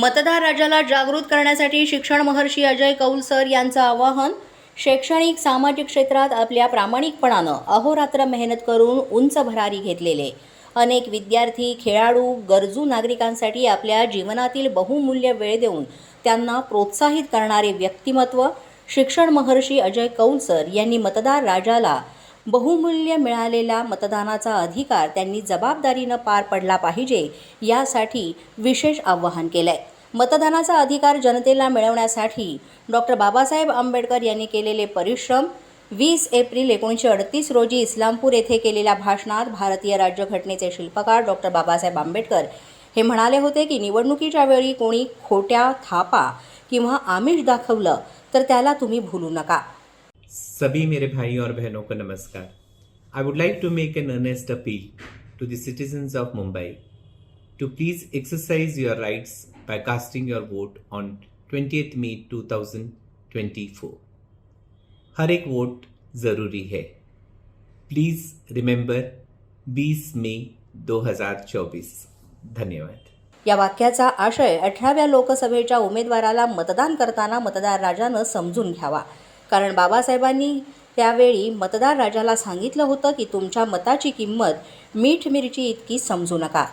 मतदार राजाला जागृत करण्यासाठी शिक्षण महर्षी अजय कौल सर यांचं आवाहन शैक्षणिक सामाजिक क्षेत्रात आपल्या प्रामाणिकपणानं अहोरात्र मेहनत करून उंच भरारी घेतलेले. अनेक विद्यार्थी खेळाडू गरजू नागरिकांसाठी आपल्या जीवनातील बहुमूल्य वेळ देऊन त्यांना प्रोत्साहित करणारे व्यक्तिमत्व शिक्षण महर्षी अजय कौल सर यांनी मतदार राजाला बहुमूल्य मिळालेला मतदानाचा अधिकार त्यांनी जबाबदारीनं पार पडला पाहिजे यासाठी विशेष आवाहन केलं आहे मतदानाचा अधिकार जनतेला मिळवण्यासाठी डॉक्टर बाबासाहेब आंबेडकर यांनी केलेले परिश्रम वीस एप्रिल एकोणीसशे अडतीस रोजी इस्लामपूर येथे केलेल्या भाषणात भारतीय राज्यघटनेचे शिल्पकार डॉक्टर बाबासाहेब आंबेडकर हे म्हणाले होते की निवडणुकीच्या वेळी कोणी खोट्या थापा किंवा आमिष दाखवलं तर त्याला तुम्ही भूलू नका. सभी मेरे भाई और बहनों को नमस्कार। I would like to make an earnest appeal to the citizens of Mumbai to please exercise your rights by casting your vote to 20th twenty 2024. हर एक वोट ज़रूरी है। प्लीज़ रिमेंबर 20 हजार 2024 धन्यवाद। या वाक्याचा आशय अठराव्या लोकसभेच्या उमेदवाराला मतदान करताना मतदार राजानं समजून घ्यावा. कारण बाबासाहेबांनी त्यावेळी मतदार राजाला सांगितलं होतं की तुमच्या मताची किंमत मीठ मिरची इतकी समजू नका.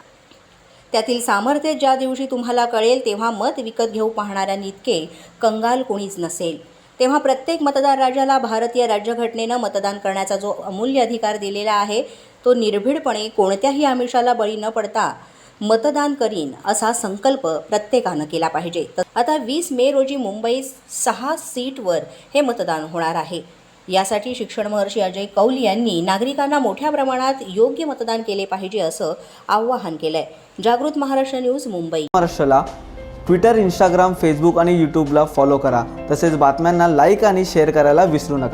त्यातील सामर्थ्य ज्या दिवशी तुम्हाला कळेल तेव्हा मत विकत घेऊ पाहणाऱ्यांनी इतके कंगाल कोणीच नसेल. तेव्हा प्रत्येक मतदार राजाला भारतीय राज्यघटनेनं मतदान करण्याचा जो अमूल्य अधिकार दिलेला आहे तो निर्भीडपणे कोणत्याही आमिषाला बळी न पडता मतदान करीन असा संकल्प प्रत्येकानं केला पाहिजे. तर आता वीस मे रोजी मुंबईत सहा सीटवर हे मतदान होणार आहे. यासाठी शिक्षण महर्षी अजय कौल यांनी नागरिकांना मोठ्या प्रमाणात योग्य मतदान केले पाहिजे असं आवाहन केलंय. जागृत महाराष्ट्र न्यूज मुंबई. महाराष्ट्राला ट्विटर इंस्टाग्राम फेसबुक आणि यूट्यूबला फॉलो करा. तसेच बातम्यांना लाईक आणि शेअर करायला विसरू नका.